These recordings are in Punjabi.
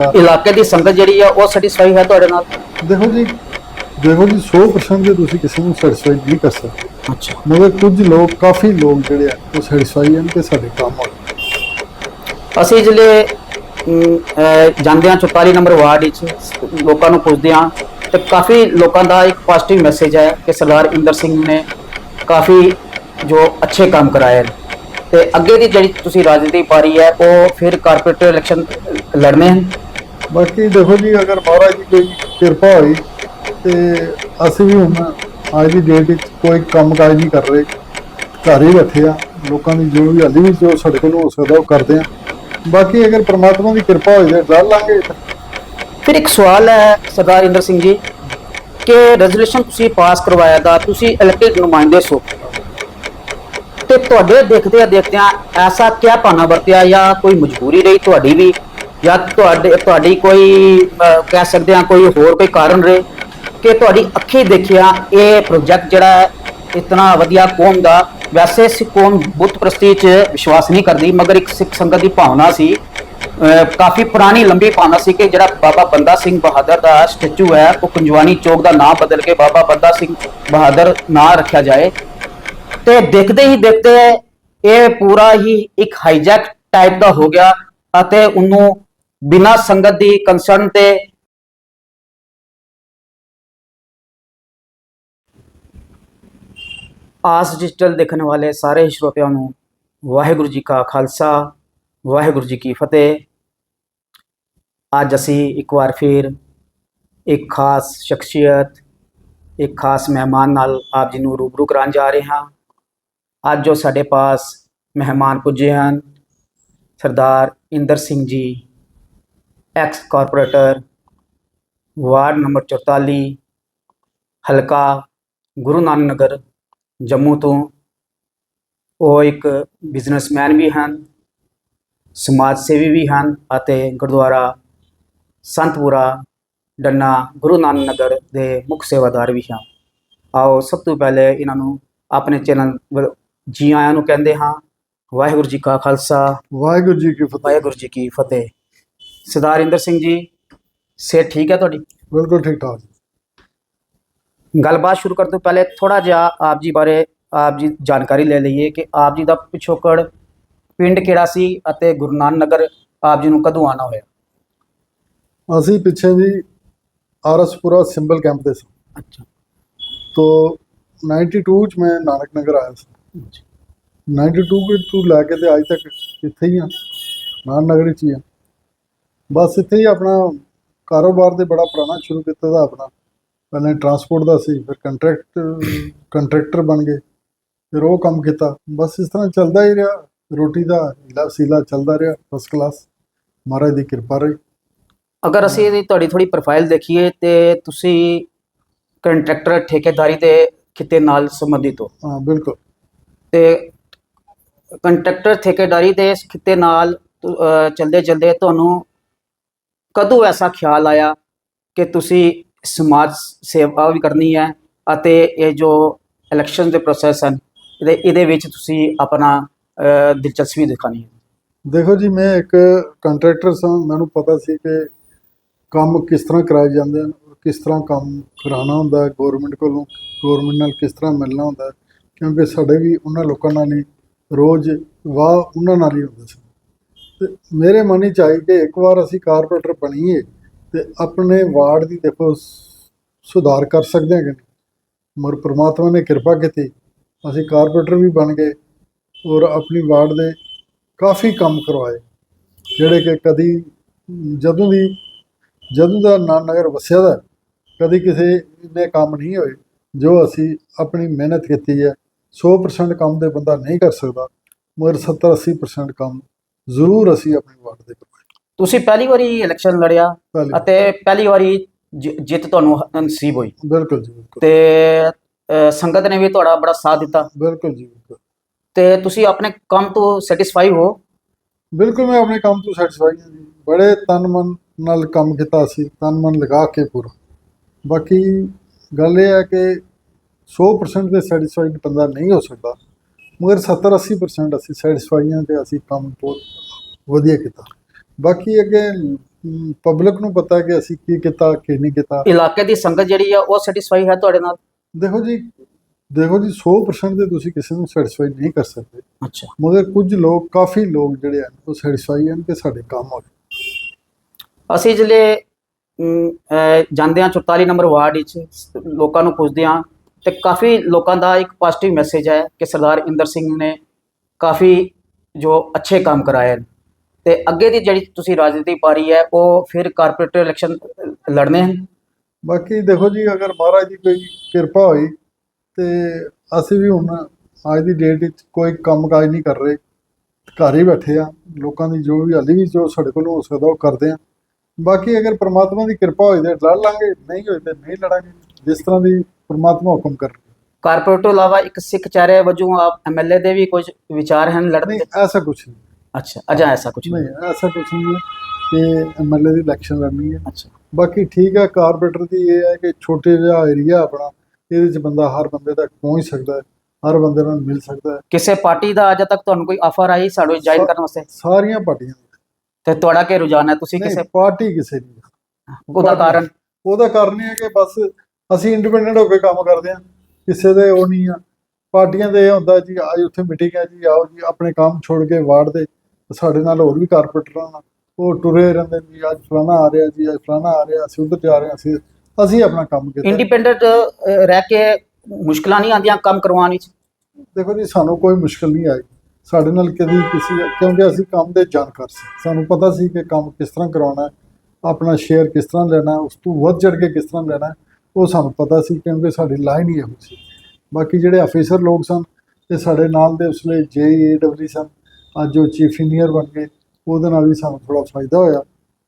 ਇਲਾਕੇ ਦੀ ਸੰਗਤ ਜਿਹੜੀ ਆ ਉਹ ਸੈਟੀਸਫਾਈ ਹੈ ਤੁਹਾਡੇ ਨਾਲ? ਦੇਖੋ ਜੀ ਦੇਖੋ ਜੀ 100% ਦੇ ਤੁਸੀਂ ਕਿਸੇ ਨੂੰ ਸੈਟੀਸਫਾਈ ਨਹੀਂ ਕਰ ਸਕਦੇ। ਅੱਛਾ। ਮਗਰ ਕੁਝ ਲੋਕ ਕਾਫੀ ਲੋਕ ਜਿਹੜੇ ਆ ਉਹ ਸੈਟੀਸਫਾਈ ਹਨ ਕਿ ਸਾਡੇ ਕੰਮ ਹੋ। ਅਸੀਂ ਜਿਹੜੇ ਜਾਂਦੇ ਹਾਂ 44 ਨੰਬਰ ਵਾਰਡ ਵਿੱਚ ਲੋਕਾਂ ਨੂੰ ਪੁੱਛਦੇ ਹਾਂ ਤੇ ਕਾਫੀ ਲੋਕਾਂ ਦਾ ਇੱਕ ਪੋਜ਼ਿਟਿਵ ਮੈਸੇਜ ਹੈ ਕਿ ਸਰਦਾਰ ਇੰਦਰ ਸਿੰਘ ਨੇ ਕਾਫੀ ਜੋ ਅੱਛੇ ਕੰਮ ਕਰਾਏ ਨੇ। ਤੇ ਅੱਗੇ ਦੀ ਜਿਹੜੀ ਤੁਸੀਂ ਰਾਜਨੀਤੀ ਪਾਰੀ ਹੈ ਉਹ ਫਿਰ ਕਾਰਪੋਰੇਟ ਇਲੈਕਸ਼ਨ ਲੜਨੇ ਹਨ? ਬਾਕੀ ਦੇਖੋ ਜੀ, ਅਗਰ ਮਹਾਰਾਜ ਦੀ ਕੋਈ ਕਿਰਪਾ ਹੋਈ ਤੇ ਅਸੀਂ ਵੀ ਹੁਣ ਅੱਜ ਦੀ ਡੇਟ ਵਿੱਚ ਕੋਈ ਕੰਮ ਕਾਜ ਨਹੀਂ ਕਰ ਰਹੇ, ਘਰ ਹੀ ਬੈਠੇ ਆ, ਲੋਕਾਂ ਦੀ ਜੋ ਵੀ ਹਾਲੀ ਵੀ ਜੋ ਸਾਡੇ ਕੋਲ ਹੋ ਸਕਦਾ ਉਹ ਕਰਦੇ ਆ। ਬਾਕੀ ਅਗਰ ਪ੍ਰਮਾਤਮਾ ਦੀ ਕਿਰਪਾ ਹੋਈ ਤਾਂ ਡਰ ਲਾਂਗੇ। ਫਿਰ ਇੱਕ ਸਵਾਲ ਹੈ ਸਰਦਾਰ ਇੰਦਰ ਸਿੰਘ ਜੀ, ਕਿ ਰੈਜ਼ੋਲੂਸ਼ਨ ਤੁਸੀਂ ਪਾਸ ਕਰਵਾਇਆ ਦਾ ਤੁਸੀਂ ਇਲੈਕਟਿਡ ਨੁਮਾਇੰਦੇ ਸੋ? ਤੇ ਤੁਹਾਡੇ ਦੇਖਦੇ ਦੇਖਦਿਆਂ ਐਸਾ ਕਿਆ ਪਾਣਾ ਵਰਤਿਆ ਜਾਂ ਕੋਈ ਮਜਬੂਰੀ ਰਹੀ ਤੁਹਾਡੀ ਵੀ? ਜਾਂ ਤੁਹਾਡੇ ਤੁਹਾਡੀ ਕੋਈ ਅਹ, ਕਹਿ ਸਕਦੇ ਆ ਕੋਈ ਹੋਰ ਕੋਈ ਕਾਰਨ ਰਹੇ ਕਿ ਤੁਹਾਡੀ ਅੱਖੀ ਦੇਖਿਆ ਇਹ ਪ੍ਰੋਜੈਕਟ ਜਿਹੜਾ ਹੈ ਇਤਨਾ ਵਧੀਆ ਕੌਮ ਦਾ ਵੈਸੇ ਸਿੱਖ ਕੌਮ ਬੁੱਤ ਪ੍ਰਸਤੀ ਚ ਵਿਸ਼ਵਾਸ ਨਹੀਂ ਕਰਦੀ ਮਗਰ ਇੱਕ ਸਿੱਖ ਸੰਗਤ ਦੀ ਭਾਵਨਾ ਸੀ ਅਹ ਕਾਫੀ ਪੁਰਾਣੀ ਲੰਬੀ ਭਾਵਨਾ ਸੀ ਕਿ ਜਿਹੜਾ ਬਾਬਾ ਬੰਦਾ ਸਿੰਘ ਬਹਾਦਰ ਦਾ ਸਟੈਚੂ ਹੈ ਉਹ ਕੁੰਜਵਾਨੀ ਚੌਕ ਦਾ ਨਾਮ ਬਦਲ ਕੇ ਬਾਬਾ ਬੰਦਾ ਸਿੰਘ ਬਹਾਦਰ ਨਾਂ ਰੱਖਿਆ ਜਾਏ। ਤੇ ਦੇਖਦੇ ਹੀ ਦੇਖਦੇ ਇਹ ਪੂਰਾ ਹੀ ਇੱਕ ਹਾਈਜੈਕ ਟਾਈਪ ਦਾ ਹੋ ਗਿਆ ਅਤੇ ਉਹਨੂੰ ਬਿਨਾਂ ਸੰਗਤ ਦੀ ਕੰਸਰਨ ਤੇ ਆਸ ਡਿਜੀਟਲ ਦੇਖਣ ਵਾਲੇ ਸਾਰੇ ਹੀ ਸਰੋਤਿਆਂ ਨੂੰ ਵਾਹਿਗੁਰੂ ਜੀ ਕਾ ਖਾਲਸਾ, ਵਾਹਿਗੁਰੂ ਜੀ ਕੀ ਫਤਿਹ। ਅੱਜ ਅਸੀਂ ਇੱਕ ਵਾਰ ਫਿਰ ਇੱਕ ਖਾਸ ਸ਼ਖਸੀਅਤ, ਇੱਕ ਖਾਸ ਮਹਿਮਾਨ ਨਾਲ ਆਪ ਜੀ ਨੂੰ ਰੂਬਰੂ ਕਰਾਉਣ ਜਾ ਰਹੇ ਹਾਂ। ਅੱਜ ਜੋ ਸਾਡੇ ਪਾਸ ਮਹਿਮਾਨ ਪੁੱਜੇ ਹਨ, ਸਰਦਾਰ Inder Singh ji X corporator ward number 44 ਹਲਕਾ ਗੁਰੂ ਨਾਨਕ ਨਗਰ ਜੰਮੂ ਤੋਂ। ਉਹ ਇੱਕ ਬਿਜ਼ਨਸਮੈਨ ਵੀ ਹਨ ਸਮਾਜ ਸੇਵੀ ਵੀ ਹਨ ਅਤੇ ਗੁਰਦੁਆਰਾ ਸੰਤਪੁਰਾ ਡੰਨਾ ਗੁਰੂ ਨਾਨਕ ਨਗਰ ਦੇ ਮੁੱਖ ਸੇਵਾਦਾਰ ਵੀ ਹਨ। ਆਓ ਸਭ ਤੋਂ ਪਹਿਲੇ ਇਹਨਾਂ ਨੂੰ ਆਪਣੇ ਚੈਨਲ ਜੀ ਆਇਆਂ ਨੂੰ ਕਹਿੰਦੇ ਹਾਂ। ਵਾਹਿਗੁਰੂ ਜੀ ਕਾ ਖਾਲਸਾ। ਵਾਹਿਗੁਰੂ ਜੀ ਕੀ ਫਤਿਹ। ਵਾਹਿਗੁਰੂ ਜੀ ਕੀ ਫਤਿਹ। ਸਰਦਾਰ ਇੰਦਰ ਸਿੰਘ ਜੀ ਸਿਹਤ ਠੀਕ ਹੈ ਤੁਹਾਡੀ? ਬਿਲਕੁਲ ਠੀਕ ਠਾਕ ਗੱਲਬਾਤ ਸ਼ੁਰੂ ਕਰਨ ਤੋਂ ਪਹਿਲੇ ਥੋੜਾ ਜਿਹਾ ਆਪ ਜੀ ਬਾਰੇ ਆਪ ਜੀ ਜਾਣਕਾਰੀ ਲੈ ਲਈਏ ਕਿ ਆਪ ਜੀ ਦਾ ਪਿਛੋਕੜ ਪਿੰਡ ਕਿਹੜਾ ਸੀ ਅਤੇ ਗੁਰੂ ਨਾਨਕ ਨਗਰ ਆਪ ਜੀ ਨੂੰ ਕਦੋਂ ਆਣਾ ਹੋਇਆ? ਅਸੀਂ ਪਿੱਛੇ ਜੀ ਆਰਸਪੁਰਾ ਸਿੰਬਲ ਕੈਂਪ ਦੇ ਸਾਂ। ਅੱਛਾ। ਤੋਂ 92 ਚ ਮੈਂ ਨਾਨਕ ਨਗਰ ਆਇਆ ਸੀ। 92 ਵਿੱਚ ਤੋਂ ਲੈ ਕੇ ਤੇ ਅੱਜ ਤੱਕ ਇੱਥੇ ਹੀ ਆ ਨਾਨਕ ਨਗਰ ਚ ਹੀ ਆ ਬਸ ਇੱਥੇ ਹੀ ਆਪਣਾ ਕਾਰੋਬਾਰ ਤੇ ਬੜਾ ਪੁਰਾਣਾ ਸ਼ੁਰੂ ਕੀਤਾ ਦਾ ਆਪਣਾ। ਪਹਿਲਾਂ ਟਰਾਂਸਪੋਰਟ ਦਾ ਸੀ ਫਿਰ ਕੰਟਰੈਕਟ ਕੰਟਰੈਕਟਰ ਬਣ ਗਏ ਫਿਰ ਉਹ ਕੰਮ ਕੀਤਾ। ਬਸ ਇਸ ਤਰ੍ਹਾਂ ਚੱਲਦਾ ਹੀ ਰਿਹਾ। ਰੋਟੀ ਦਾ ਹੀਲਾ ਸੀਲਾ ਚੱਲਦਾ ਰਿਹਾ ਫਸਟ ਕਲਾਸ ਮਹਾਰਾਜ ਦੀ ਕਿਰਪਾ ਰਹੀ। ਅਗਰ ਅਸੀਂ ਇਹਦੀ ਤੁਹਾਡੀ ਥੋੜੀ ਪ੍ਰੋਫਾਈਲ ਦੇਖੀਏ ਤੇ ਤੁਸੀਂ ਕੰਟਰੈਕਟਰ ਠੇਕੇਦਾਰੀ ਦੇ ਕਿਤੇ ਨਾਲ ਸੰਬੰਧਿਤ ਹੋ। ਹਾਂ ਬਿਲਕੁਲ। ਤੇ ਕੰਟਰੈਕਟਰ ਠੇਕੇਦਾਰੀ ਦੇ ਖਿੱਤੇ ਨਾਲ ਚਲਦੇ ਚਲਦੇ ਤੁਹਾਨੂੰ ਕਦੋਂ ਐਸਾ ਖਿਆਲ ਆਇਆ ਕਿ ਤੁਸੀਂ ਸਮਾਜ ਸੇਵਾ ਵੀ ਕਰਨੀ ਹੈ ਅਤੇ ਇਹ ਜੋ ਇਲੈਕਸ਼ਨ ਦੇ ਪ੍ਰੋਸੈਸ ਹਨ, ਇਹਦੇ ਇਹਦੇ ਵਿੱਚ ਤੁਸੀਂ ਆਪਣਾ ਦਿਲਚਸਪੀ ਦਿਖਾਣੀ ਹੈ? ਦੇਖੋ ਜੀ, ਮੈਂ ਇੱਕ ਕੰਟਰੈਕਟਰ ਸਾਂ, ਮੈਨੂੰ ਪਤਾ ਸੀ ਕਿ ਕੰਮ ਕਿਸ ਤਰ੍ਹਾਂ ਕਰਾਏ ਜਾਂਦੇ ਹਨ, ਕਿਸ ਤਰ੍ਹਾਂ ਕੰਮ ਕਰਾਉਣਾ ਹੁੰਦਾ ਹੈ ਗਵਰਨਮੈਂਟ ਕੋਲੋਂ ਗਵਰਨਮੈਂਟ ਨਾਲ ਕਿਸ ਤਰ੍ਹਾਂ ਮਿਲਣਾ ਹੁੰਦਾ ਕਿਉਂਕਿ ਸਾਡੇ ਵੀ ਉਹਨਾਂ ਲੋਕਾਂ ਨਾਲ ਹੀ ਰੋਜ਼ ਵਾਹ ਉਹਨਾਂ ਨਾਲ ਹੀ ਹੁੰਦਾ ਸੀ। ਤੇ ਮੇਰੇ ਮਨ ਵਿੱਚ ਆਈ ਕਿ ਇੱਕ ਵਾਰ ਅਸੀਂ ਕਾਰਪੋਰੇਟਰ ਬਣੀਏ ਤੇ ਆਪਣੇ ਵਾਰਡ ਦੀ ਦੇਖੋ ਸੁਧਾਰ ਕਰ ਸਕਦੇ ਹਾਂ ਕਿ ਨਹੀਂ। ਮਰ ਪ੍ਰਮਾਤਮਾ ਨੇ ਕਿਰਪਾ ਕੀਤੀ, ਅਸੀਂ ਕਾਰਪੋਰੇਟਰ ਵੀ ਬਣ ਗਏ ਔਰ ਆਪਣੀ ਵਾਰਡ ਦੇ ਕਾਫੀ ਕੰਮ ਕਰਵਾਏ, ਜਿਹੜੇ ਕਿ ਕਦੀ ਜਦੋਂ ਦੀ, ਜਦੋਂ ਦਾ ਨਾਨਗਰ ਵਸਿਆ ਦਾ, ਕਦੀ ਕਿਸੇ ਨੇ ਕੰਮ ਨਹੀਂ ਹੋਏ, ਜੋ ਅਸੀਂ ਆਪਣੀ ਮਿਹਨਤ ਕੀਤੀ ਹੈ 100% ਕੰਮ ਦੇ ਬੰਦਾ ਨਹੀਂ ਕਰ ਸਕਦਾ, ਮਗਰ 70 80% ਕੰਮ ਜ਼ਰੂਰ ਅਸੀਂ ਆਪਣੀ ਵਾਰਡ ਦੇ ਕਰਵਾਏ ਤੁਸੀਂ ਪਹਿਲੀ ਵਾਰੀ ਇਲੈਕਸ਼ਨ ਲੜਿਆ ਪਹਿਲੇ ਅਤੇ ਪਹਿਲੀ ਵਾਰੀ ਜਿ- ਜਿੱਤ ਤੁਹਾਨੂੰ ਨਸੀਬ ਹੋਈ। ਬਿਲਕੁਲ ਜੀ ਬਿਲਕੁਲ। ਤੇ ਸੰਗਤ ਨੇ ਵੀ ਤੁਹਾਡਾ ਬੜਾ ਸਾਥ ਦਿੱਤਾ। ਬਿਲਕੁਲ ਜੀ ਬਿਲਕੁਲ। ਤੇ ਤੁਸੀਂ ਆਪਣੇ ਕੰਮ ਤੋਂ ਸੈਟੀਸਫਾਈ ਹੋ? ਬਿਲਕੁਲ ਮੈਂ ਆਪਣੇ ਕੰਮ ਤੋਂ ਸੈਟੀਸਫਾਈ ਹਾਂ ਜੀ। ਬੜੇ ਤਨ ਮਨ ਨਾਲ ਕੰਮ ਕੀਤਾ ਸੀ ਤਨ ਮਨ ਲਗਾ ਕੇ ਪੂਰਾ। ਬਾਕੀ ਗੱਲ ਇਹ ਹੈ ਕਿ 100% ਦੇ ਸੈਟੀਸਫਾਈਡ ਬੰਦਾ ਨਹੀਂ ਹੋ ਸਕਦਾ। ਮਗਰ 70 80% ਅਸੀਂ ਸੈਟੀਸਫਾਈ ਹਾਂ ਕਿ ਅਸੀਂ ਕੰਮ ਬਹੁਤ ਵਧੀਆ ਕੀਤਾ। ਬਾਕੀ ਅੱਗੇ ਪਬਲਿਕ ਨੂੰ ਪਤਾ ਕਿ ਅਸੀਂ ਕੀ ਕੀਤਾ ਕੀ ਨਹੀਂ ਕੀਤਾ। ਇਲਾਕੇ ਦੀ ਸੰਗਤ ਜਿਹੜੀ ਆ ਉਹ ਸੈਟੀਸਫਾਈ ਹੈ ਤੁਹਾਡੇ ਨਾਲ? ਦੇਖੋ ਜੀ ਦੇਖੋ ਜੀ 100% ਦੇ ਤੁਸੀਂ ਕਿਸੇ ਨੂੰ ਸੈਟੀਸਫਾਈ ਨਹੀਂ ਕਰ ਸਕਦੇ। ਅੱਛਾ। ਮਗਰ ਕੁਝ ਲੋਕ ਕਾਫੀ ਲੋਕ ਜਿਹੜੇ ਹਨ ਉਹ ਸੈਟੀਸਫਾਈ ਹਨ ਕਿ ਸਾਡੇ ਕੰਮ ਹੋ ਗਏ। ਅਸੀਂ ਜਿਹੜੇ ਜਾਂਦੇ ਹਾਂ 44 ਨੰਬਰ ਵਾਰਡ ਵਿੱਚ ਲੋਕਾਂ ਨੂੰ ਪੁੱਛਦੇ ਹਾਂ ਤੇ ਕਾਫੀ ਲੋਕਾਂ ਦਾ ਇੱਕ ਪੋਜ਼ਿਟਿਵ ਮੈਸੇਜ ਹੈ ਕਿ ਸਰਦਾਰ ਇੰਦਰ ਸਿੰਘ ਨੇ ਕਾਫੀ ਜੋ ਅੱਛੇ ਕੰਮ ਕਰਾਏ ਹਨ ਤੇ ਅੱਗੇ ਦੀ ਜਿਹੜੀ ਤੁਸੀਂ ਰਾਜਨੀਤੀ ਪਾਰੀ ਹੈ, ਉਹ ਫਿਰ ਕਾਰਪੋਰੇਟ ਇਲੈਕਸ਼ਨ ਲੜਨੇ ਹਨ? ਬਾਕੀ ਦੇਖੋ ਜੀ, ਅਗਰ ਮਹਾਰਾਜ ਦੀ ਕੋਈ ਕਿਰਪਾ ਹੋਈ, ਤੇ ਅਸੀਂ ਵੀ ਹੁਣ ਅੱਜ ਦੀ ਡੇਟ ਵਿੱਚ ਕੋਈ ਕੰਮਕਾਜ ਨਹੀਂ ਕਰ ਰਹੇ। ਘਰ ਹੀ ਬੈਠੇ ਆ ਲੋਕਾਂ ਦੀ ਜੋ ਵੀ ਹਾਲੀ ਵੀ ਜੋ ਸਾਡੇ ਕੋਲ ਹੋ ਸਕਦਾ, ਉਹ ਕਰਦੇ ਆ ਬਾਕੀ ਅਗਰ ਪ੍ਰਮਾਤਮਾ ਦੀ ਕਿਰਪਾ ਹੋਈ ਤੇ ਲੜ ਲਾਂਗੇ, ਨਹੀਂ ਹੋਈ ਤੇ ਨਹੀਂ ਲੜਾਂਗੇ। ਜਿਸ ਤਰ੍ਹਾਂ ਦੀ ਪ੍ਰਮਾਤਮਾ ਹੁਕਮ ਕਰ ਕਾਰਪੋਰੇਟ ਤੋਂ ਇਲਾਵਾ ਇੱਕ ਸਿੱਖ ਚਿਹਰੇ ਵਜੋਂ ਆਪ ਐਮਐਲਏ ਦੇ ਵੀ ਕੁਝ ਵਿਚਾਰ ਹਨ ਲੜਨ ਨਹੀਂ ਦੇ? ਐਸਾ ਕੁਝ ਨਹੀਂ। ਅੱਛਾ ਅਜਾ ਐਸਾ ਕੁਝ ਨਹੀਂ ਨਹੀਂ? ਐਸਾ ਕੁਝ ਨਹੀਂ ਹੈ ਕਿ ਐਮਐਲਏ ਦੀ ਇਲੈਕਸ਼ਨ ਲੜਨੀ ਹੈ। ਅੱਛਾ। ਬਾਕੀ ਠੀਕ ਹੈ ਕਾਰਪੋਰੇਟਰ ਦੀ ਇਹ ਹੈ ਕਿ ਛੋਟੇ ਜਿਹਾ ਏਰੀਆ ਆਪਣਾ ਇਹਦੇ ਚ ਬੰਦਾ ਹਰ ਬੰਦੇ ਤੱਕ ਪਹੁੰਚ ਸਕਦਾ ਹੈ ਹਰ ਬੰਦੇ ਨਾਲ ਮਿਲ ਸਕਦਾ ਹੈ। ਕਿਸੇ ਪਾਰਟੀ ਦਾ ਅਜੇ ਤੱਕ ਤੁਹਾਨੂੰ ਕੋਈ ਆਫਰ ਆਈ ਸਾਡੇ ਜੁਆਇਨ ਕਰਨ ਵਾਸਤੇ? ਸਾਰੀਆਂ ਪਾਰਟੀਆਂ ਦੀ। ਤੇ ਤੁਹਾਡਾ ਕੀ ਰੁਝਾਨ ਹੈ? ਤੁਸੀਂ ਨਹੀਂ ਕਿਸੇ ਪਾਰਟੀ ਕਿਸੇ ਦੀ ਨਹੀਂ। ਉਹਦਾ ਕਾਰਨ? ਉਹਦਾ ਕਾਰਨ ਇਹ ਹੈ ਕਿ ਬਸ ਅਸੀਂ ਇੰਡੀਪੈਂਡੈਂਟ ਹੋ ਕੇ ਕੰਮ ਕਰਦੇ ਹਾਂ ਕਿਸੇ ਦੇ ਉਹ ਨਹੀਂ ਆ। ਪਾਰਟੀਆਂ ਦੇ ਇਹ ਹੁੰਦਾ ਜੀ ਅੱਜ ਉੱਥੇ ਮੀਟਿੰਗ ਹੈ ਜੀ ਆਓ ਜੀ ਆਪਣੇ ਕੰਮ ਛੋੜ ਕੇ ਵਾਰਡ ਦੇ ਸਾਡੇ ਨਾਲ ਹੋਰ ਵੀ ਕਾਰਪੋਰੇਟਰ ਹਨ ਉਹ ਟੁਰੇ ਰਹਿੰਦੇ ਨੇ ਜੀ ਅੱਜ ਫਲਾਣਾ ਆ ਰਿਹਾ ਜੀ ਅੱਜ ਫਲਾਣਾ ਆ ਰਿਹਾ ਅਸੀਂ ਉੱਧਰ ਜਾ ਰਹੇ ਹਾਂ ਅਸੀਂ ਅਸੀਂ ਆਪਣਾ ਕੰਮ ਕੀਤਾ। ਇੰਡੀਪੈਂਡੈਂਟ ਰਹਿ ਕੇ ਮੁਸ਼ਕਲਾਂ ਨਹੀਂ ਆਉਂਦੀਆਂ ਕੰਮ ਕਰਵਾਉਣ ਵਿੱਚ? ਦੇਖੋ ਜੀ ਸਾਨੂੰ ਕੋਈ ਮੁਸ਼ਕਲ ਨਹੀਂ ਆਈ। ਸਾਡੇ ਨਾਲ ਕਦੀ ਕਿਸੇ ਕਿਉਂਕਿ ਅਸੀਂ ਕੰਮ ਦੇ ਜਾਣਕਾਰ ਸੀ। ਸਾਨੂੰ ਪਤਾ ਸੀ ਕਿ ਕੰਮ ਕਿਸ ਤਰ੍ਹਾਂ ਕਰਾਉਣਾ ਹੈ ਆਪਣਾ ਸ਼ੇਅਰ ਕਿਸ ਤਰ੍ਹਾਂ ਲੈਣਾ ਹੈ, ਉਸ ਤੋਂ ਵੱਧ ਚੜ ਕੇ ਕਿਸ ਤਰ੍ਹਾਂ ਲੈਣਾ ਹੈ, ਉਹ ਸਾਨੂੰ ਪਤਾ ਸੀ ਕਿਉਂਕਿ ਸਾਡੀ ਲਾਈਨ ਹੀ ਇਹੋ ਸੀ। ਬਾਕੀ ਜਿਹੜੇ ਅਫੀਸਰ ਲੋਕ ਸਨ ਤੇ ਸਾਡੇ ਨਾਲ ਦੇ ਉਸਲੇ ਜੇਏਡਬਲਯੂ ਸਨ। ਅੱਜ ਉਹ ਚੀਫ ਇੰਜੀਨੀਅਰ ਬਣ ਗਏ। ਉਹਦੇ ਨਾਲ ਵੀ ਸਾਨੂੰ ਥੋੜਾ ਫਾਇਦਾ ਹੋਇਆ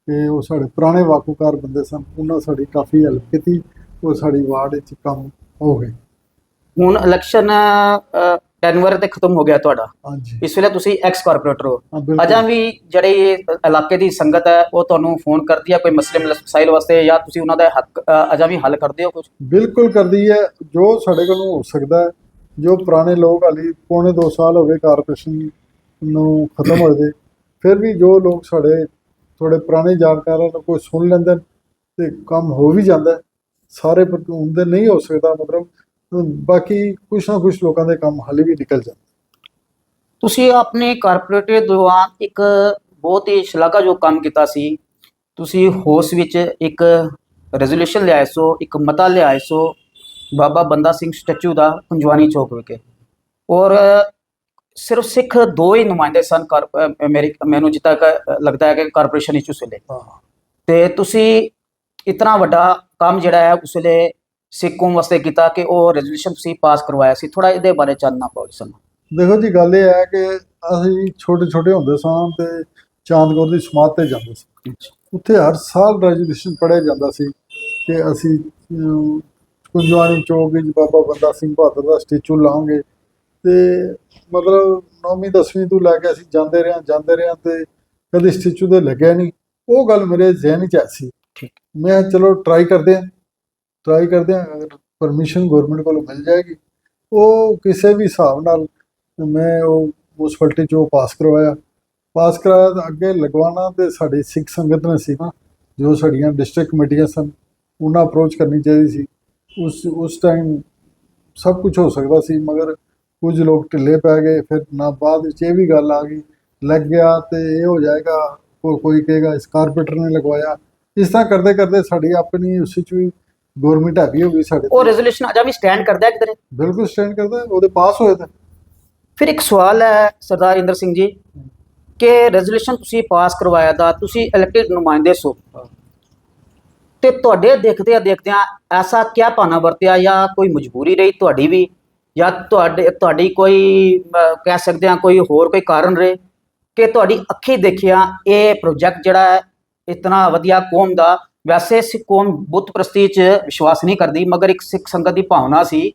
ਕਿ ਉਹ ਸਾਡੇ ਪੁਰਾਣੇ ਵਾਕੂਕਾਰ ਬੰਦੇ ਸਨ। ਉਹਨਾਂ ਸਾਡੀ ਕਾਫੀ ਹੈਲਪ ਕੀਤੀ। ਉਹ ਸਾਡੀ ਵਾਰਡ ਵਿੱਚ ਕੰਮ ਹੋ ਗਏ। ਹੁਣ ਇਲੈਕਸ਼ਨ ਟੈਨਵਰ ਤੇ ਖਤਮ ਹੋ ਗਿਆ ਤੁਹਾਡਾ। ਹਾਂਜੀ। ਇਸ ਵੇਲੇ ਤੁਸੀਂ ਐਕਸ ਕਾਰਪੋਰੇਟਰ ਹੋ। ਹਾਂ ਬਿਲਕੁਲ। ਅਜਾਂ ਵੀ ਜਿਹੜੇ ਇਲਾਕੇ ਦੀ ਸੰਗਤ ਹੈ ਉਹ ਤੁਹਾਨੂੰ ਫੋਨ ਕਰਦੀ ਹੈ ਕੋਈ ਮਸਲੇ ਮਸਾਇਲ ਵਾਸਤੇ ਜਾਂ ਤੁਸੀਂ ਉਹਨਾਂ ਦਾ ਹੱਕ ਅ, ਅਜਾਂ ਵੀ ਹੱਲ ਕਰਦੇ ਹੋ ਕੁਝ ਬਿਲਕੁਲ ਕਰਦੀ ਹੈ। ਜੋ ਸਾਡੇ ਕੋਲੋਂ ਹੋ ਸਕਦਾ ਹੈ ਜੋ ਪੁਰਾਣੇ ਲੋਕ ਹਾਲੀ ਪੌਣੇ 2 ਸਾਲ ਹੋ ਗਏ ਕਾਰਪੋਰੇਸ਼ਨ ਨੂੰ ਖਤਮ ਹੋਏ ਦੇ ਫਿਰ ਵੀ ਜੋ ਲੋਕ ਸਾਡੇ ਥੋੜੇ ਪੁਰਾਣੇ ਜਾਣਕਾਰਾਂ ਨੂੰ ਕੋਈ ਸੁਣ ਲੈਂਦੇ ਨੇ ਤੇ ਕੰਮ ਹੋ ਵੀ ਜਾਂਦਾ ਹੈ। ਸਾਰੇ ਪਰ ਹੁੰਦੇ ਨਹੀਂ ਹੋ ਸਕਦਾ ਮਤਲਬ ਬਾਕੀ ਕੁਛ ਨਾ ਕੁਛ ਲੋਕਾਂ ਦੇ ਕੰਮ ਹਾਲੇ ਵੀ ਨਿਕਲ ਜਾਂਦੇ। ਤੁਸੀਂ ਆਪਣੇ ਕਾਰਪੋਰੇਟ ਦੌਰਾਨ ਇੱਕ ਬਹੁਤ ਹੀ ਸ਼ਲਾਘਾਯੋਗ ਕੰਮ ਕੀਤਾ ਸੀ। ਤੁਸੀਂ ਹੋਸ ਵਿੱਚ ਇੱਕ ਰੈਜ਼ੋਲੂਸ਼ਨ ਲਿਆਏ ਸੋ ਇੱਕ ਮਤਾ ਲਿਆਏ ਸੋ ਬਾਬਾ ਬੰਦਾ ਸਿੰਘ ਸਟੈਚੂ ਦਾ ਕੁੰਜਵਾਨੀ ਚੌਕ ਵਿਖੇ। ਔਰ ਸਿਰਫ ਸਿੱਖ ਦੋ ਹੀ ਨੁਮਾਇੰਦੇ ਸਨ ਮੇਰੀ ਮੈਨੂੰ ਜਿੱਤਾ ਲੱਗਦਾ ਹੈ ਕਿ ਕਾਰਪੋਰੇਸ਼ਨ ਉਸ ਵੇਲੇ। ਹਾਂ। ਤੇ ਤੁਸੀਂ ਇਤਨਾ ਵੱਡਾ ਕੰਮ ਜਿਹੜਾ ਹੈ ਉਸ ਵੇਲੇ ਸਿੱਖ ਕੌਮ ਵਾਸਤੇ ਕੀਤਾ ਕਿ ਉਹ ਰੈਜ਼ੋਲੂਸ਼ਨ ਤੁਸੀਂ ਪਾਸ ਕਰਵਾਇਆ ਸੀ। ਥੋੜਾ ਇਹਦੇ ਬਾਰੇ ਚਾਨਣਾ ਪਾਓ ਜੀ ਸਾਨੂੰ। ਦੇਖੋ ਜੀ ਗੱਲ ਇਹ ਹੈ ਕਿ ਅਸੀਂ ਛੋਟੇ ਛੋਟੇ ਹੁੰਦੇ ਸਾਂ ਤੇ ਚਾਂਦਗੌਰ ਦੀ ਸਮਾਧ ਤੇ ਜਾਂਦੇ ਸੀ। ਉੱਥੇ ਹਰ ਸਾਲ ਰੈਜੂਲੇਸ਼ਨ ਪੜਿਆ ਜਾਂਦਾ ਸੀ ਕਿ ਅਸੀਂ ਕੁੰਜਵਾਨੀ ਚੌਕ ਵਿੱਚ ਬਾਬਾ ਬੰਦਾ ਸਿੰਘ ਬਹਾਦਰ ਦਾ ਸਟੈਚੂ ਲਾਵਾਂਗੇ ਤੇ ਮਤਲਬ ਨੌਵੀਂ ਦਸਵੀਂ ਤੋਂ ਲੈ ਕੇ ਅਸੀਂ ਜਾਂਦੇ ਰਹੇ ਜਾਂਦੇ ਰਹੇ ਤੇ ਕਦੇ ਸਟੈਚੂ ਤੇ ਲੱਗਿਆ ਨਹੀਂ। ਉਹ ਗੱਲ ਮੇਰੇ ਜ਼ਿਹਨ 'ਚ ਆਈ ਸੀ ਠੀਕ। ਮੈਂ ਚਲੋ ਟਰਾਈ ਕਰਦੇ ਹਾਂ। ਟਰਾਈ ਕਰਦੇ ਹਾਂ, ਅਗਰ ਪਰਮਿਸ਼ਨ ਗਵਰਨਮੈਂਟ ਕੋਲੋਂ ਮਿਲ ਜਾਏਗੀ। ਉਹ ਕਿਸੇ ਵੀ ਹਿਸਾਬ ਨਾਲ ਮੈਂ ਉਹ ਉਸ 'ਚੋਂ ਪਾਸ ਕਰਵਾਇਆ। ਪਾਸ ਕਰਾਇਆ ਤਾਂ ਅੱਗੇ ਲਗਵਾਉਣਾ ਤੇ ਸਾਡੀ ਸਿੱਖ ਸੰਗਤ ਨੇ ਸੀ ਨਾ ਜੋ ਸਾਡੀਆਂ ਡਿਸਟ੍ਰਿਕਟ ਕਮੇਟੀਆਂ ਸਨ, ਉਹਨਾਂ ਅਪਰੋਚ ਕਰਨੀ ਚਾਹੀਦੀ ਸੀ। ਉਸ ਉਸ ਟਾਈਮ ਸਭ ਕੁਝ ਹੋ ਸਕਦਾ ਸੀ, ਮਗਰ ਕੁਝ ਲੋਕ ਢਿੱਲੇ ਪੈ ਗਏ, ਫਿਰ ਨਾ ਬਾਅਦ ਵਿੱਚ ਇਹ ਵੀ ਗੱਲ ਆ ਗਈ, ਲੱਗ ਗਿਆ ਤੇ ਇਹ ਹੋ ਜਾਏਗਾ, ਕੋ- ਕੋਈ ਕਹੇਗਾ, ਇਸ ਕਾਰਪੇਟਰ ਨੇ ਲਗਵਾਇਆ। ਇਸ ਤਰ੍ਹਾਂ ਕਰਦੇ ਕਰਦੇ ਸਾਡੀ ਆਪਣੀ ਉਸ ਵਿੱਚ ਵੀ ਗਵਰਨਮੈਂਟ ਹੈਵੀ ਹੋ ਗਈ ਸਾਡੇ ਉਹ। ਰੈਜ਼ੋਲੂਸ਼ਨ ਅਜਾ ਵੀ ਸਟੈਂਡ ਕਰਦਾ ਹੈ ਕਿਧਰੇ? ਬਿਲਕੁਲ ਸਟੈਂਡ ਕਰਦਾ ਉਹਦੇ ਪਾਸ ਹੋਏ ਤੇ। ਫਿਰ ਇੱਕ ਸਵਾਲ ਹੈ ਸਰਦਾਰ ਇੰਦਰ ਸਿੰਘ ਜੀ ਕਿ ਰੈਜ਼ੋਲੂਸ਼ਨ ਤੁਸੀਂ ਪਾਸ ਕਰਵਾਇਆ ਦਾ ਤੁਸੀਂ ਇਲੈਕਟਿਡ ਨੁਮਾਇੰਦੇ ਸੋ। ਤੇ ਤੁਹਾਡੇ ਦੇਖਦਿਆਂ ਦੇਖਦਿਆਂ ਐਸਾ ਕਿਆ ਪਾਣਾ ਵਰਤਿਆ ਜਾਂ ਕੋਈ ਮਜਬੂਰੀ ਰਹੀ ਤੁਹਾਡੀ ਵੀ? ਜਾਂ ਤੁਹਾਡੇ ਤੁਹਾਡੀ ਕੋਈ ਕਹਿ ਸਕਦੇ ਹਾਂ ਕੋਈ ਹੋਰ ਕੋਈ ਕਾਰਨ ਰਹੇ ਕਿ ਤੁਹਾਡੀ ਅੱਖੀ ਦੇਖਿਆ ਇਹ ਪ੍ਰੋਜੈਕਟ ਜਿਹੜਾ ਹੈ ਇਤਨਾ ਵਧੀਆ ਕੌਮ ਦਾ ਵੈਸੇ ਸਿੱਖ ਕੌਮ ਬੁੱਤ ਪ੍ਰਸਤੀ ਚ ਵਿਸ਼ਵਾਸ ਨਹੀਂ ਕਰਦੀ, ਮਗਰ ਇੱਕ ਸਿੱਖ ਸੰਗਤ ਦੀ ਭਾਵਨਾ ਸੀ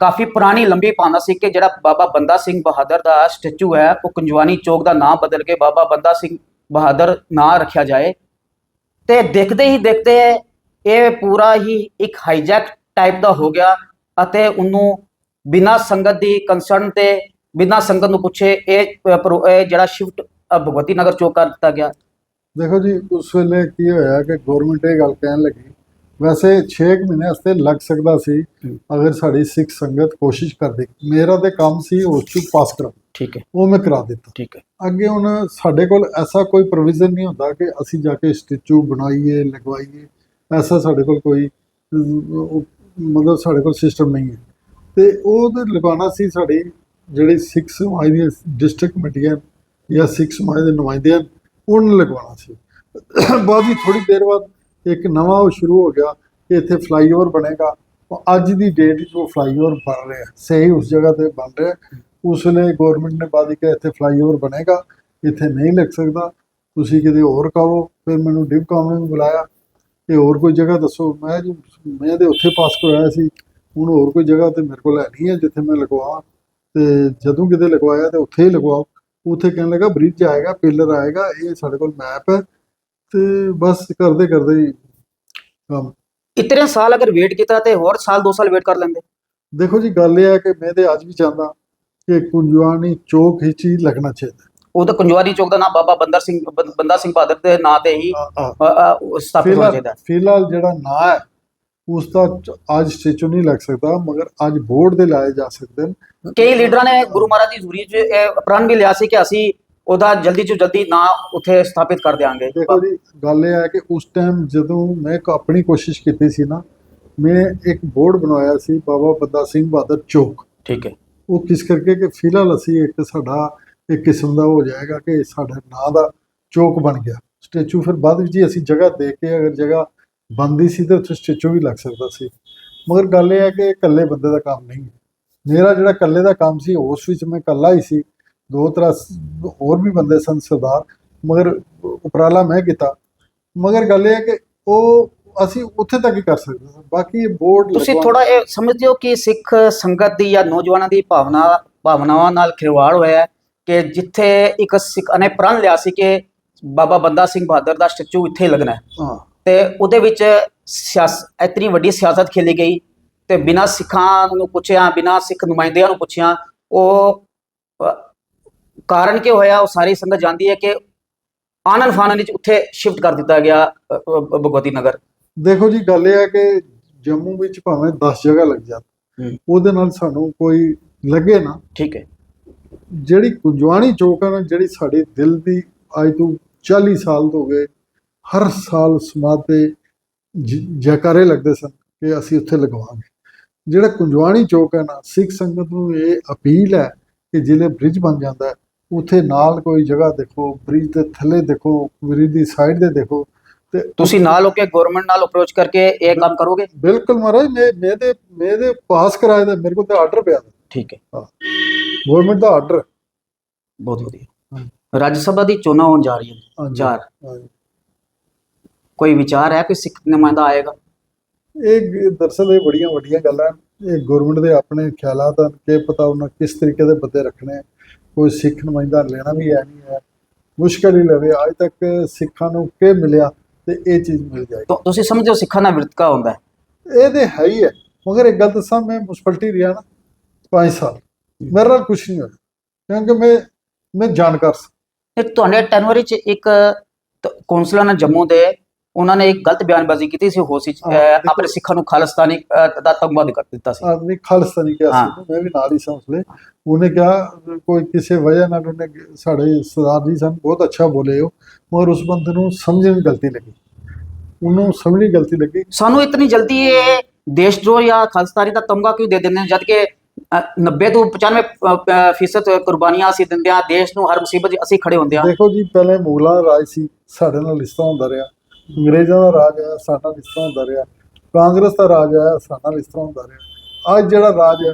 ਕਾਫੀ ਪੁਰਾਣੀ ਲੰਬੀ ਭਾਵਨਾ ਸੀ ਕਿ ਜਿਹੜਾ ਬਾਬਾ ਬੰਦਾ ਸਿੰਘ ਬਹਾਦਰ ਦਾ ਸਟੈਚੂ ਹੈ, ਉਹ ਕੰਜਵਾਨੀ ਚੌਕ ਦਾ ਨਾਮ ਬਦਲ ਕੇ ਬਾਬਾ ਬੰਦਾ ਸਿੰਘ ਬਹਾਦਰ ਨਾਂ ਰੱਖਿਆ ਜਾਏ। ਤੇ ਦੇਖਦੇ ਹੀ ਦੇਖਦੇ ਇਹ ਪੂਰਾ ਹੀ ਇੱਕ ਹਾਈਜੈਕ ਟਾਈਪ ਦਾ ਹੋ ਗਿਆ ਅਤੇ ਉਹਨੂੰ ਬਿਨਾਂ ਸੰਗਤ ਦੀ ਕੰਸਰਨ ਤੇ, ਬਿਨਾਂ ਸੰਗਤ ਨੂੰ ਪੁੱਛੇ ਇਹ ਪ੍ਰੋ- ਇਹ ਜਿਹੜਾ ਸ਼ਿਫਟ ਭਗਵਤੀ ਨਗਰ ਚੌਕ ਕਰ ਦਿੱਤਾ ਗਿਆ। ਦੇਖੋ ਜੀ ਉਸ ਵੇਲੇ ਕੀ ਹੋਇਆ ਕਿ ਗਵਰਨਮੈਂਟ ਇਹ ਗੱਲ ਕਹਿਣ ਲੱਗੀ ਵੈਸੇ 6 ਮਹੀਨੇ ਵਾਸਤੇ ਲੱਗ ਸਕਦਾ ਸੀ। ਅਗਰ ਸਾਡੀ ਸਿੱਖ ਸੰਗਤ ਕੋਸ਼ਿਸ਼ ਕਰਦੀ। ਮੇਰਾ ਤੇ ਕੰਮ ਸੀ ਉਸ ਚ ਪਾਸ ਕਰਾ ਠੀਕ ਹੈ। ਉਹ ਮੈਂ ਕਰਾ ਦਿੱਤਾ। ਠੀਕ ਹੈ। ਅੱਗੇ ਹੁਣ ਸਾਡੇ ਕੋਲ ਐਸਾ ਕੋਈ ਪ੍ਰੋਵੀਜ਼ਨ ਨਹੀਂ ਹੁੰਦਾ ਕਿ ਅਸੀਂ ਜਾ ਕੇ ਸਟੈਚੂ ਬਣਾਈਏ ਲਗਵਾਈਏ। ਐਸਾ ਸਾਡੇ ਕੋਲ ਕੋਈ ਮਤਲਬ ਸਾਡੇ ਕੋਲ ਸਿਸਟਮ ਨਹੀਂ ਹੈ। ਤੇ ਉਹ ਤੇ ਲਗਾਉਣਾ ਸੀ ਸਾਡੀ ਜਿਹੜੀ ਸਿੱਖ ਸਮਾਜ ਦੀਆਂ ਡਿਸਟ੍ਰਿਕਟ ਕਮੇਟੀਆਂ ਜਾਂ ਸਿੱਖ ਸਮਾਜ ਦੇ ਨੁਮਾਇੰਦੇ ਹਨ ਉਹਨਾਂ ਨੇ ਲਗਵਾਉਣਾ ਸੀ। ਬਾਅਦ ਹੀ ਥੋੜੀ ਦੇਰ ਬਾਅਦ ਇੱਕ ਨਵਾਂ ਉਹ ਸ਼ੁਰੂ ਹੋ ਗਿਆ ਕਿ ਇੱਥੇ ਫਲਾਈਓਵਰ ਬਣੇਗਾ। ਉਹ ਅੱਜ ਦੀ ਡੇਟ ਵਿੱਚ ਉਹ ਫਲਾਈਓਵਰ ਬਣ ਰਿਹਾ। ਸਹੀ ਉਸ ਜਗ੍ਹਾ ਤੇ ਬਣ ਰਿਹਾ। ਉਸ ਵੇਲੇ ਗਵਰਨਮੈਂਟ ਨੇ ਬਾਦੀ ਕਿ ਇੱਥੇ ਫਲਾਈਓਵਰ ਬਣੇਗਾ। ਇੱਥੇ ਨਹੀਂ ਲੱਗ ਸਕਦਾ। ਤੁਸੀਂ ਕਿਤੇ ਹੋਰ ਕਹੋ ਫਿਰ ਮੈਨੂੰ ਡਿਪ ਕਾਮ ਨੇ ਬੁਲਾਇਆ ਕਿ ਹੋਰ ਕੋਈ ਜਗ੍ਹਾ ਦੱਸੋ। ਮੈਂ ਜੀ, ਮੈਂ ਤੇ ਉੱਥੇ ਪਾਸ ਕਰਵਾਇਆ ਸੀ। ਹੁਣ ਹੋਰ ਕੋਈ ਜਗ੍ਹਾ ਤੇ ਮੇਰੇ ਕੋਲ ਹੈ ਨਹੀਂ ਹੈ ਜਿੱਥੇ ਮੈਂ ਲਗਵਾਵਾਂ। ਤੇ ਜਦੋਂ ਕਿਤੇ ਲਗਵਾਇਆ ਤੇ ਉੱਥੇ ਹੀ ਲਗਵਾਓ। ਉੱਥੇ ਕਹਿਣ ਲੱਗਾ ਬ੍ਰਿਜ ਆਏਗਾ ਪਿਲਰ ਆਏਗਾ ਇਹ ਸਾਡੇ ਕੋਲ ਮੈਪ ਹੈ ਤੇ ਬਸ ਕਰਦੇ ਕਰਦੇ ਹੀ ਕੰਮ। ਇਤਨੇ ਸਾਲ ਅਗਰ ਵੇਟ ਕੀਤਾ ਤੇ ਹੋਰ ਸਾਲ 2 ਸਾਲ ਵੇਟ ਕਰ ਲੈਂਦੇ? ਦੇਖੋ ਜੀ ਗੱਲ ਇਹ ਹੈ ਕਿ ਮੈਂ ਤੇ ਅੱਜ ਵੀ ਚਾਹੁੰਦਾ ਕਿ ਕੁੰਜਵਾਨੀ ਚੌਕ ਹੀ ਚੀਜ਼ ਲੱਗਣਾ ਚਾਹੀਦਾ। ਉਹ ਤਾਂ ਕੁੰਜਵਾਰੀ ਚੌਕ ਦਾ ਨਾਮ ਬਾਬਾ ਬੰਦਰ ਸਿੰਘ ਬੰਦਾ ਸਿੰਘ ਬਹਾਦਰ ਦੇ ਨਾਂ ਤੇ ਹੀ ਸਥਾਪਿਤ ਫਿਲਹਾਲ ਚਾਹੀਦਾ। ਫਿਲਹਾਲ ਜਿਹੜਾ ਨਾਂ ਹੈ ਉਸ ਦਾ ਅੱਜ ਸਟੇਚੂ ਨਹੀਂ ਲੱਗ ਸਕਦਾ ਮਗਰ ਅੱਜ ਬੋਰਡ ਦੇ ਲਾਏ ਜਾ ਸਕਦੇ ਨੇ। ਕਈ ਲੀਡਰਾਂ ਨੇ ਗੁਰੂ ਮਹਾਰਾਜ ਦੀ ਹਜ਼ੂਰੀ 'ਚ ਪ੍ਰਣ ਵੀ ਲਿਆ ਸੀ ਕਿ ਅਸੀਂ ਉਹਦਾ ਜਲਦੀ ਤੋਂ ਜਲਦੀ ਨਾਂ ਉੱਥੇ ਸਥਾਪਿਤ ਕਰ ਦਿਆਂਗੇ। ਦੇਖੋ ਜੀ ਗੱਲ ਇਹ ਹੈ ਕਿ ਉਸ ਟਾਈਮ ਜਦੋਂ ਮੈਂ ਆਪਣੀ ਕੋਸ਼ਿਸ਼ ਕੀਤੀ ਸੀ ਨਾ ਮੈਂ ਇੱਕ ਬੋਰਡ ਬਣਵਾਇਆ ਸੀ ਬਾਬਾ ਬੰਦਾ ਸਿੰਘ ਬਹਾਦਰ ਚੌਕ। ਠੀਕ ਹੈ। ਉਹ ਕਿਸ ਕਰਕੇ ਕਿ ਫਿਲਹਾਲ ਅਸੀਂ ਇੱਕ ਸਾਡਾ ਇੱਕ ਕਿਸਮ ਦਾ ਹੋ ਜਾਏਗਾ ਕਿ ਸਾਡਾ ਨਾਂ ਦਾ ਚੌਕ ਬਣ ਗਿਆ। ਸਟੈਚੂ ਫਿਰ ਬਾਅਦ ਵਿੱਚ ਅਸੀਂ ਜਗ੍ਹਾ ਦੇ ਕੇ ਅਗਰ ਜਗ੍ਹਾ ਬੰਦੀ ਸੀ ਤਾਂ ਉੱਥੇ ਸਟੈਚੂ ਵੀ ਲੱਗ ਸਕਦਾ ਸੀ। ਮਗਰ ਗੱਲ ਇਹ ਹੈ ਕਿ ਇਕੱਲੇ ਬੰਦੇ ਦਾ ਕੰਮ ਨਹੀਂ। ਮੇਰਾ ਜਿਹੜਾ ਇਕੱਲੇ ਦਾ ਕੰਮ ਸੀ ਉਸ ਵਿੱਚ ਮੈਂ ਇਕੱਲਾ ਹੀ ਸੀ। ਦੋ ਤਰ੍ਹਾਂ ਸ- ਹੋਰ ਵੀ ਬੰਦੇ ਸਨ ਸਰਦਾਰ। ਮਗਰ ਉਪਰਾਲਾ ਮੈਂ ਕੀਤਾ। ਮਗਰ ਗੱਲ ਇਹ ਹੈ ਕਿ ਉਹ ਅਸੀਂ ਉੱਥੇ ਤੱਕ ਹੀ ਕਰ ਸਕਦੇ ਹਾਂ ਬਾਕੀ ਇਹ ਬੋਰਡ ਤੁਸੀਂ ਥੋੜਾ ਇਹ ਸਮਝਦੇ ਹੋ ਕਿ ਸਿੱਖ ਸੰਗਤ ਦੀ ਜਾਂ ਨੌਜਵਾਨਾਂ ਦੀ ਭਾਵਨਾ ਭਾਵਨਾਵਾਂ ਨਾਲ ਖਿਲਵਾੜ ਹੋਇਆ ਹੈ ਕਿ ਜਿੱਥੇ ਇੱਕ ਸਿੱਖ ਨੇ ਪ੍ਰਣ ਲਿਆ ਸੀ ਕਿ ਬਾਬਾ ਬੰਦਾ ਸਿੰਘ ਬਹਾਦਰ ਦਾ ਸਟੈਚੂ ਇੱਥੇ ਲੱਗਣਾ ਹੈ। ਹਾਂ। ਤੇ ਉਹਦੇ ਵਿੱਚ ਸਿਆਸ ਇਤਨੀ ਵੱਡੀ ਸਿਆਸਤ ਖੇਲੀ ਗਈ ਤੇ ਬਿਨਾਂ ਸਿੱਖਾਂ ਨੂੰ ਪੁੱਛਿਆ ਬਿਨਾਂ ਸਿੱਖ ਨੁਮਾਇੰਦਿਆਂ ਨੂੰ ਪੁੱਛਿਆ ਉਹ ਕਾਰਨ ਕੀ ਹੋਇਆ? ਉਹ ਸਾਰੀ ਸੰਗਤ ਜਾਣਦੀ ਹੈ ਕਿ ਆਨੰਦ ਫਾਨਨ ਵਿੱਚ ਉੱਥੇ ਸ਼ਿਫਟ ਕਰ ਦਿੱਤਾ ਗਿਆ ਭਗਵਤੀ ਨਗਰ। ਦੇਖੋ ਜੀ ਗੱਲ ਇਹ ਹੈ ਕਿ ਜੰਮੂ ਵਿੱਚ ਭਾਵੇਂ 10 ਜਗ੍ਹਾ ਲੱਗ ਹੂੰ। ਉਹਦੇ ਨਾਲ ਸਾਨੂੰ ਕੋਈ ਲੱਗੇ ਨਾ। ਠੀਕ ਹੈ। ਜਿਹੜੀ ਕੁੰਜਵਾਣੀ ਚੌਕ ਹੈ ਜਿਹੜੀ ਸਾਡੇ ਦਿਲ ਦੀ ਅੱਜ ਤੋਂ 40 ਸਾਲ ਤੋਂ ਹੋ ਗਏ ਹਰ ਸਾਲ ਸਮਾਧ ਤੇ ਜੈਕਾਰੇ ਲੱਗਦੇ ਸਨ ਕਿ ਅਸੀਂ ਉੱਥੇ ਲਗਵਾਵਾਂਗੇ। ਜਿਹੜਾ ਕੁੰਜਵਾਣੀ ਚੌਕ ਹੈ ਨਾ ਸਿੱਖ ਸੰਗਤ ਨੂੰ ਇਹ ਅਪੀਲ ਹੈ ਕਿ ਜਿਹੜੇ ਬ੍ਰਿਜ ਬਣ ਜਾਂਦਾ ਉੱਥੇ ਨਾਲ ਕੋਈ ਜਗ੍ਹਾ ਦੇਖੋ ਬ੍ਰਿਜ ਦੇ ਥੱਲੇ ਦੇਖੋ ਬ੍ਰਿਜ ਦੀ ਸਾਈਡ ਤੇ ਦੇਖੋ ਤੇ ਤੁਸੀਂ ਨਾਲ ਹੋ ਕੇ ਗਵਰਨਮੈਂਟ ਨਾਲ ਅਪਰੋਚ ਕਰਕੇ ਇਹ ਕੰਮ ਕਰੋਗੇ? ਬਿਲਕੁਲ ਮਹਾਰਾਜ ਮੈਂ ਮੈਂ ਤੇ ਮੈਂ ਤੇ ਪਾਸ ਕਰਾਇਆ ਤੇ ਮੇਰੇ ਕੋਲ ਤੇ ਆਰਡਰ ਪਿਆ ਠੀਕ ਹੈ। ਗਵਰਨਮੈਂਟ ਦਾ ਆਰਡਰ ਬਹੁਤ ਵਧੀਆ। ਰਾਜ ਸਭਾ ਦੀ ਚੋਣਾਂ ਹੋਣ ਜਾ ਰਹੀ ਹੈ ਚਾਰ। ਕੋਈ ਵਿਚਾਰ ਹੈ ਕਿ ਸਿੱਖ ਨੁਮਾਇੰਦਾ ਆਏਗਾ? ਇਹ ਦਰਅਸਲ ਇਹ ਬੜੀਆਂ ਵੱਡੀਆਂ ਗੱਲਾਂ। ਇਹ ਗਵਰਨਮੈਂਟ ਦੇ ਆਪਣੇ ਖਿਆਲਾਤ ਹਨ ਕਿ ਪਤਾ ਉਹਨਾਂ ਕਿਸ ਤਰੀਕੇ ਦੇ ਬੰਦੇ ਰੱਖਣੇ। ਕੋਈ ਸਿੱਖ ਨੁਮਾਇੰਦਾ ਲੈਣਾ ਵੀ ਹੈ ਨਹੀਂ ਹੈ। ਮੁਸ਼ਕਲ ਹੀ ਲਵੇ। ਅੱਜ ਤੱਕ ਸਿੱਖਾਂ ਨੂੰ ਕੀ ਮਿਲਿਆ ਤੇ ਇਹ ਚੀਜ਼ ਮਿਲ ਜਾਏਗੀ। ਤਾਂ ਤੁਸੀਂ ਸਮਝਦੇ ਹੋ ਸਿੱਖਾਂ ਦਾ ਵਿਰਤਕਾ ਹੁੰਦਾ ਇਹ ਤੇ ਹੈ ਹੀ ਹੈ। ਮਗਰ ਇੱਕ ਗੱਲ ਦੱਸਾਂ ਮੈਂ ਮੁਸਪਲਟੀ ਰਿਹਾ ਨਾ 5 ਸਾਲ। ਮੇਰੇ ਨਾਲ ਕੁਝ ਨਹੀਂ ਹੋਇਆ। ਕਿਉਂਕਿ ਮੈਂ ਮੈਂ ਜਾਣਕਾਰ ਸੀ। ਇੱਕ ਤੁਹਾਡੇ ਟੈਨਵਰੀ ਚ ਇੱਕ ਤ- ਕੌਂਸਲਰ ਨੇ ਜੰਮੂ ਦੇ ਉਹਨਾਂ ਨੇ ਇੱਕ ਗਲਤ ਬਿਆਨਬਾਜ਼ੀ ਕੀਤੀ ਸੀ ਹੋਸੀ ਹਾਂ, ਆਪਣੇ ਸਿੱਖਾਂ ਨੂੰ ਖਾਲਿਸਤਾਨੀ ਦਾ ਤੰਗਵਾਦ ਕਰ ਦਿੱਤਾ ਸੀ। ਆਦਮੀ ਖਾਲਸਤਾਨੀ ਕਿਹਾ ਹਾਂ। ਸੀ ਮੈਂ ਵੀ ਨਾਲ ਹੀ ਸਾਂ ਉਸਲੇ ਉਹਨੇ ਕਿਹਾ ਕੋਈ ਕਿਸੇ ਵਜ੍ਹਾ ਨਾਲ ਉਹਨੇ ਸਾਡੇ ਸਰਦਾਰ ਜੀ ਸਨ ਬਹੁਤ ਅੱਛਾ ਬੋਲੇ ਉਹ ਮਗਰ ਉਸ ਬੰਦੇ ਨੂੰ ਸਮਝਣ ਦੀ ਗਲਤੀ ਲੱਗੀ। ਉਹਨੂੰ ਸਮਝਣੀ ਗਲਤੀ ਲੱਗੀ। ਸਾਨੂੰ ਇਤਨੀ ਜਲਦੀ ਇਹ ਦੇਸ਼ਦਰੋਹ ਜਾਂ ਖਾਲਿਸਤਾਨੀ ਦਾ ਤਮਗਾ ਕਿਉਂ ਦੇ ਦਿੰਦੇ ਨੇ? ਜਦ ਕਿ ਅਹ, 90 ਤੋਂ 95% ਅਹ, ਫੀਸਦ ਕੁਰਬਾਨੀਆਂ ਅਸੀਂ ਦਿੰਦੇ ਹਾਂ ਦੇਸ਼ ਨੂੰ ਹਰ ਮੁਸੀਬਤ 'ਚ ਅਸੀਂ ਖੜੇ ਹੁੰਦੇ ਹਾਂ। ਦੇਖੋ ਜੀ ਪਹਿਲੇ ਮੁਗਲਾਂ ਰਾਜ ਸੀ ਸਾਡੇ ਨਾਲ ਇਸ ਤਰ੍ਹਾਂ ਹੁੰਦਾ ਰਿਹਾ। ਅੰਗਰੇਜ਼ਾਂ ਦਾ ਰਾਜ ਆਇਆ ਸਾਡੇ ਇਸ ਤਰ੍ਹਾਂ ਹੁੰਦਾ ਰਿਹਾ। ਕਾਂਗਰਸ ਦਾ ਰਾਜ ਆਇਆ ਸਾਡੇ ਇਸ ਤਰ੍ਹਾਂ ਹੁੰਦਾ ਰਿਹਾ। ਅੱਜ ਜਿਹੜਾ ਰਾਜ ਹੈ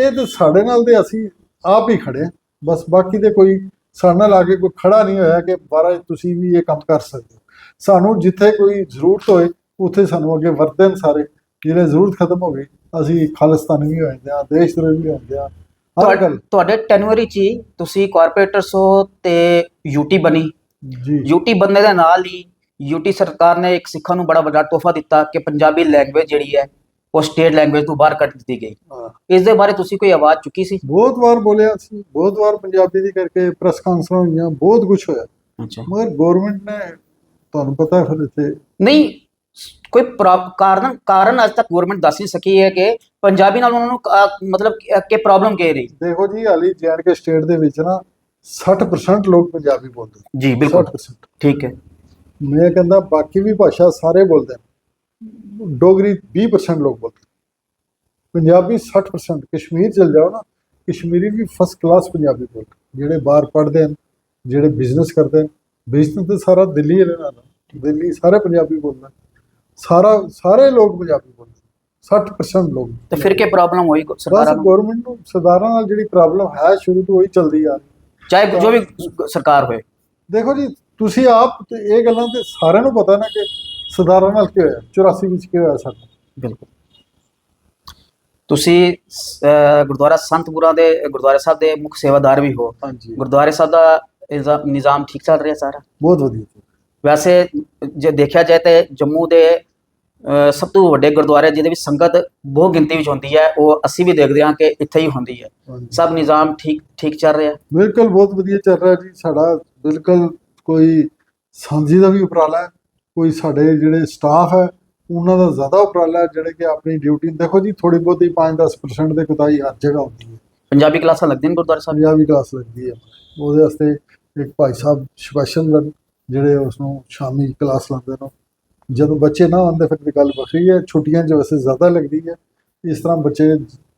ਇਹ ਤੇ ਸਾਡੇ ਨਾਲ ਤੇ ਅਸੀਂ ਆਪ ਹੀ ਖੜੇ ਬਸ ਬਾਕੀ ਤੇ ਕੋਈ ਸਾਡੇ ਨਾਲ ਆ ਕੇ ਕੋਈ ਖੜਾ ਨਹੀਂ ਹੋਇਆ ਕਿ ਮਹਾਰਾਜ ਤੁਸੀਂ ਵੀ ਇਹ ਕੰਮ ਕਰ ਸਕਦੇ ਹੋ। ਸਾਨੂੰ ਜਿੱਥੇ ਕੋਈ ਜ਼ਰੂਰਤ ਹੋਏ ਉੱਥੇ ਸਾਨੂੰ ਅੱਗੇ ਵਰਤਣ ਸਾਰੇ। ਜਿਹੜੇ ਜ਼ਰੂਰਤ ਖਤਮ ਹੋ ਗਈ ਅਸੀਂ ਖਾਲਿਸਤਾਨੀ ਵੀ ਹੋ ਜਾਂਦੇ ਹਾਂ ਦੇਸ਼ ਦਰੋਹੀ ਵੀ ਹੋ ਜਾਂਦੇ ਹਾਂ। ਹਰ ਗੱਲ ਤੁਹਾਡੇ ਟੈਨਵਰੀ 'ਚ ਤੁਸੀਂ ਕਾਰਪੋਰੇਟਰਸ ਹੋ ਤੇ ਯੂਟੀ ਬਣੀ। ਜੀ। ਯੂਟੀ ਬਣਨੇ ਦੇ ਨਾਲ ਹੀ ਯੂਟੀ ਸਰਕਾਰ ਨੇ ਇੱਕ ਸਿੱਖਾਂ ਨੂੰ ਬੜਾ ਵੱਡਾ ਤੋਹਫਾ ਦਿੱਤਾ ਕਿ ਪੰਜਾਬੀ ਲੈਂਗੁਏਜ ਜਿਹੜੀ ਹੈ ਉਹ ਸਟੇਟ ਲੈਂਗੁਏਜ ਤੋਂ ਬਾਹਰ ਕੱਢ ਦਿੱਤੀ ਗਈ। ਹਾਂ। ਇਸ ਦੇ ਬਾਰੇ ਤੁਸੀਂ ਕੋਈ ਆਵਾਜ਼ ਚੁੱਕੀ ਸੀ? ਬਹੁਤ ਵਾਰ ਬੋਲਿਆ ਸੀ ਬਹੁਤ ਵਾਰ ਪੰਜਾਬੀ ਦੀ ਕਰਕੇ ਪ੍ਰੈਸ ਕਾਨਫਰੰਸ ਹੋਈਆਂ ਬਹੁਤ ਕੁਝ ਹੋਇਆ। ਅੱਛਾ। ਮਗਰ ਗਵਰਨਮੈਂਟ ਨੇ ਤੁਹਾਨੂੰ ਪਤਾ ਹੈ ਫਿਰ ਇੱਥੇ ਨਹੀਂ ਕੋਈ ਪ੍ਰੋ- ਕਾਰਨ ਕਾਰਨ ਅੱਜ ਤੱਕ ਗਵਰਨਮੈਂਟ ਦੱਸ ਨਹੀਂ ਸਕੀ ਹੈ ਕਿ ਪੰਜਾਬੀ ਨਾਲ ਉਹਨਾਂ ਨੂੰ ਅਹ, ਮਤਲਬ ਕਿ- ਕਿ ਪ੍ਰੋਬਲਮ ਕੀ ਰਹੀ? ਦੇਖੋ ਜੀ ਹਾਲੀ ਕੇ ਸਟੇਟ ਦੇ ਵਿੱਚ ਨਾ 60% ਲੋਕ ਪੰਜਾਬੀ ਬੋਲਦੇ। ਜੀ ਬਿਲਕੁਲ। 60% ਠੀਕ ਹੈ। ਮੈਂ ਕਹਿੰਦਾ ਬਾਕੀ ਵੀ ਭਾਸ਼ਾ ਸਾਰੇ ਬੋਲਦੇ ਨੇ। ਡੋਗਰੀ 20% ਲੋਕ ਬੋਲਦੇ ਨੇ। ਪੰਜਾਬੀ 60% ਕਸ਼ਮੀਰ ਚਲ ਜਾਓ ਨਾ ਕਸ਼ਮੀਰੀ ਵੀ ਫਸਟ ਕਲਾਸ ਪੰਜਾਬੀ ਬੋਲਦੇ ਜਿਹੜੇ ਬਾਹਰ ਪੜ੍ਹਦੇ ਨੇ ਜਿਹੜੇ ਬਿਜ਼ਨਸ ਕਰਦੇ ਨੇ। ਬਿਜ਼ਨਸ ਤੇ ਸਾਰਾ ਦਿੱਲੀ ਰਹਿਣਾ ਨਾ ਦਿੱਲੀ ਸਾਰੇ ਪੰਜਾਬੀ ਬੋਲਦੇ। ਸਾਰਾ ਸਾਰੇ ਲੋਕ ਪੰਜਾਬੀ ਬੋਲਦੇ ਨੇ। 60% ਲੋਕ। ਤੇ ਫਿਰ ਕੀ ਪ੍ਰੋਬਲਮ ਹੋਈ ਸਰਕਾਰਾਂ ਨੂੰ? ਗਵਰਨਮੈਂਟ ਨੂੰ ਸਰਦਾਰਾਂ ਨਾਲ ਜਿਹੜੀ ਪ੍ਰੋਬਲਮ ਹੈ ਸ਼ੁਰੂ ਤੋਂ ਉਹੀ ਚੱਲਦੀ ਆ। ਚਾਹੇ ਜੋ ਵੀ ਸਰਕਾਰ ਹੋਏ। ਦੇਖੋ ਜੀ ਤੁਸੀਂ ਆਪ ਤੇ ਇਹ ਗੱਲਾਂ ਤੇ ਸਾਰਿਆਂ ਨੂੰ ਪਤਾ ਨਾ ਕਿ ਸਰਦਾਰਾਂ ਨਾਲ ਕੀ ਹੋਇਆ 84 ਵਿੱਚ ਕੀ ਹੋਇਆ ਸਾਡਾ? ਬਿਲਕੁਲ। ਤੁਸੀਂ ਗੁਰਦੁਆਰਾ ਸੰਤਪੁਰਾ ਦੇ ਗੁਰਦੁਆਰਾ ਸਾਹਿਬ ਦੇ ਮੁੱਖ ਸੇਵਾਦਾਰ ਵੀ ਹੋ। ਹਾਂਜੀ। ਗੁਰਦੁਆਰੇ ਸਾਹਿਬ ਦਾ ਨਿਜ਼ਾ- ਨਿਜ਼ਾਮ ਠੀਕ ਚੱਲ ਰਿਹਾ ਸਾਰਾ? ਬਹੁਤ ਵਧੀਆ। ਵੈਸੇ ਜੇ ਦੇਖਿਆ ਜਾਏ ਤੇ ਜੰਮੂ ਦੇ ਸਭ ਤੋਂ ਵੱਡੇ ਗੁਰਦੁਆਰੇ ਜਿਹਦੇ ਵਿੱਚ ਸੰਗਤ ਬਹੁਤ ਗਿਣਤੀ ਵਿੱਚ ਹੁੰਦੀ ਹੈ ਉਹ ਅਸੀਂ ਵੀ ਦੇਖਦੇ ਹਾਂ ਕਿ ਇੱਥੇ ਹੀ ਹੁੰਦੀ ਹੈ। ਸਭ ਨਿਜ਼ਾਮ ਠੀਕ ਠੀਕ ਚੱਲ ਰਿਹਾ। ਬਿਲਕੁਲ ਬਹੁਤ ਵਧੀਆ ਚੱਲ ਰਿਹਾ ਜੀ ਸਾਡਾ ਬਿਲਕੁਲ ਕੋਈ ਸਾਂਝੀ ਦਾ ਵੀ ਉਪਰਾਲਾ ਹੈ ਕੋਈ ਸਾਡੇ ਜਿਹੜੇ ਸਟਾਫ ਹੈ ਉਹਨਾਂ ਦਾ ਜ਼ਿਆਦਾ ਉਪਰਾਲਾ ਜਿਹੜੇ ਕਿ ਆਪਣੀ ਡਿਊਟੀ ਦੇਖੋ ਜੀ ਥੋੜੀ ਬਹੁਤੀ 5-10% ਦੇ ਕੁਤਾਈ ਹਰ ਜਗ੍ਹਾ ਹੁੰਦੀ ਹੈ। ਪੰਜਾਬੀ ਕਲਾਸਾਂ ਲੱਗਦੀਆਂ ਨੇ ਗੁਰਦੁਆਰਾ ਸਾਹਿਬ? ਪੰਜਾਬੀ ਕਲਾਸ ਲੱਗਦੀ ਹੈ। ਉਹਦੇ ਵਾਸਤੇ ਇੱਕ ਭਾਈ ਸਾਹਿਬ ਸਪੈਸ਼ਲ ਜਿਹੜੇ ਉਸ ਨੂੰ ਸ਼ਾਮੀ ਕਲਾਸ ਲਾਉਂਦੇ ਨੇ ਜਦੋਂ ਬੱਚੇ ਨਾ ਆਉਂਦੇ, ਫਿਰ ਦੀ ਗੱਲ ਵੱਖਰੀ ਹੈ, ਛੁੱਟੀਆਂ 'ਚ ਵੈਸੇ ਜ਼ਿਆਦਾ ਲੱਗਦੀ ਹੈ। ਇਸ ਤਰ੍ਹਾਂ ਬੱਚੇ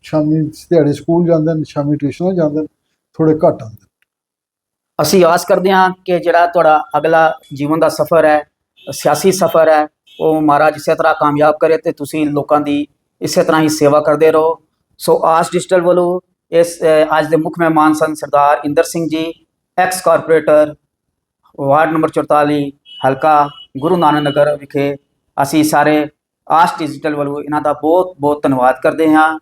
ਸ਼ਾਮੀ ਦਿਹਾੜੇ ਸਕੂਲ ਜਾਂਦੇ ਨੇ, ਸ਼ਾਮੀ ਟਿਊਸ਼ਨਾਂ ਜਾਂਦੇ ਨੇ ਥੋੜੇ ਘੱਟ ਆਉਂਦੇ ਅਸੀਂ ਆਸ ਕਰਦੇ ਹਾਂ ਕਿ ਜਿਹੜਾ ਤੁਹਾਡਾ ਅਗਲਾ ਜੀਵਨ ਦਾ ਸਫ਼ਰ ਹੈ, ਸਿਆਸੀ ਸਫ਼ਰ ਹੈ, ਉਹ ਮਹਾਰਾਜ ਇਸੇ ਤਰ੍ਹਾਂ ਕਾਮਯਾਬ ਕਰੇ ਤੇ ਤੁਸੀਂ ਲੋਕਾਂ ਦੀ ਇਸੇ ਤਰ੍ਹਾਂ ਹੀ ਸੇਵਾ ਕਰਦੇ ਰਹੋ। ਸੋ ਆਸ ਡਿਜੀਟਲ ਵੱਲੋਂ ਇਸ ਅੱਜ ਦੇ ਮੁੱਖ ਮਹਿਮਾਨ ਸਨ ਸਰਦਾਰ Inder Singh ji X corporator ward number 44 ਹਲਕਾ ਗੁਰੂ ਨਾਨਕ ਨਗਰ ਵਿਖੇ ਅਸੀਂ ਸਾਰੇ ਆਸ ਡਿਜੀਟਲ ਵੱਲੋਂ ਇਹਨਾਂ ਦਾ ਬਹੁਤ ਬਹੁਤ ਧੰਨਵਾਦ ਕਰਦੇ ਹਾਂ।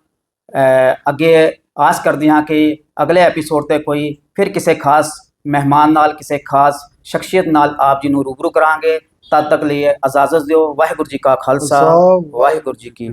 ਅੱਗੇ ਆਸ ਕਰਦੇ ਹਾਂ ਕਿ ਅਗਲੇ ਐਪੀਸੋਡ ਤੇ ਕੋਈ ਫਿਰ ਕਿਸੇ ਖਾਸ ਮਹਿਮਾਨ ਨਾਲ ਕਿਸੇ ਖਾਸ ਸ਼ਖਸੀਅਤ ਨਾਲ ਆਪ ਜੀ ਨੂੰ ਰੂਬਰੂ ਕਰਾਂਗੇ। ਤਦ ਤੱਕ ਲਈ ਇਜਾਜ਼ਤ ਦਿਓ। ਵਾਹਿਗੁਰੂ ਜੀ ਕਾ ਖਾਲਸਾ, ਵਾਹਿਗੁਰੂ ਜੀ ਕੀ